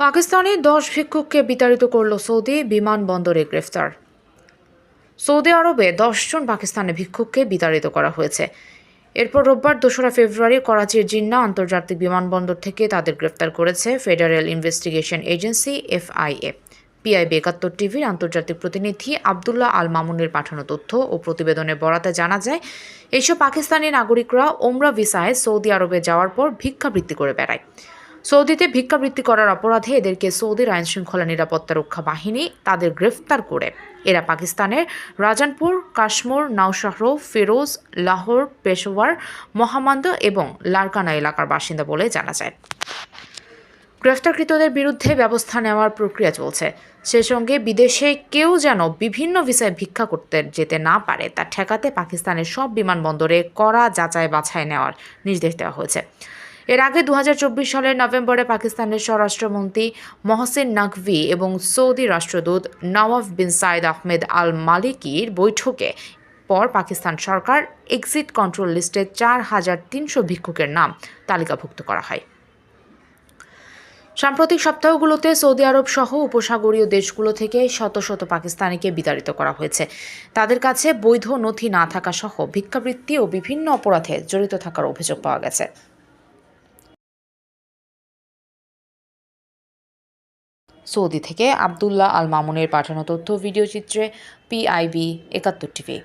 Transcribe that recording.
পাকিস্তানি দশ ভিক্ষুককে বিতাড়িত করল সৌদি বিমানবন্দরে গ্রেফতার। সৌদি আরবে দশজন পাকিস্তানি ভিক্ষুককে বিতাড়িত করা হয়েছে। এরপর রোববার দোসরা ফেব্রুয়ারি করাচির জিন্না আন্তর্জাতিক বিমানবন্দর থেকে তাদের গ্রেফতার করেছে federal investigation agency FIA. PIB একাত্তর টিভির আন্তর্জাতিক প্রতিনিধি আবদুল্লাহ আল মামুনের পাঠানো তথ্য ও প্রতিবেদনে বরাতে জানা যায় এইসব পাকিস্তানি নাগরিকরা ওমরা ভিসায় সৌদি আরবে যাওয়ার পর ভিক্ষাবৃত্তি করে বেড়ায়। সৌদিতে ভিক্ষাবৃত্তি করার অপরাধে এদেরকে সৌদির আইন শৃঙ্খলা নিরাপত্তা রক্ষা বাহিনী তাদের গ্রেফতার করে। এরা পাকিস্তানের রাজানপুর, কাশ্মীর, নাওশাহর, ফিরোজ, লাহোর পেশোয়ার মহামান্দ এবং লারকানা এলাকার বাসিন্দা বলে জানা যায়। গ্রেফতারকৃতদের বিরুদ্ধে ব্যবস্থা নেওয়ার প্রক্রিয়া চলছে। সে সঙ্গে বিদেশে কেউ যেন বিভিন্ন ভিসায় ভিক্ষা করতে যেতে না পারে, তা ঠেকাতে পাকিস্তানের সব বিমানবন্দরে কড়া যাচাই বাছাই নেওয়ার নির্দেশ দেওয়া হয়েছে। এর আগে দু হাজার চব্বিশ সালের নভেম্বরে পাকিস্তানের স্বরাষ্ট্রমন্ত্রী মহসিন নাকভি এবং সৌদি রাষ্ট্রদূত নওয়াফ বিন সাইদ আহমেদ আল মালিকির বৈঠকে পর পাকিস্তান সরকার এক্সিট কন্ট্রোল লিস্টে চার হাজার তিনশো ভিক্ষুকের নাম তালিকাভুক্ত করা হয়। সাম্প্রতিক সপ্তাহগুলোতে সৌদি আরব সহ উপসাগরীয় দেশগুলো থেকে শত শত পাকিস্তানিকে বিতাড়িত করা হয়েছে। তাদের কাছে বৈধ নথি না থাকা সহ ভিক্ষাবৃত্তি ও বিভিন্ন অপরাধে জড়িত থাকার অভিযোগ পাওয়া গেছে। সৌদি থেকে আবদুল্লাহ আল মামুনের পাঠানো তথ্য ভিডিও চিত্রে পিআইবি একাত্তর টিভি।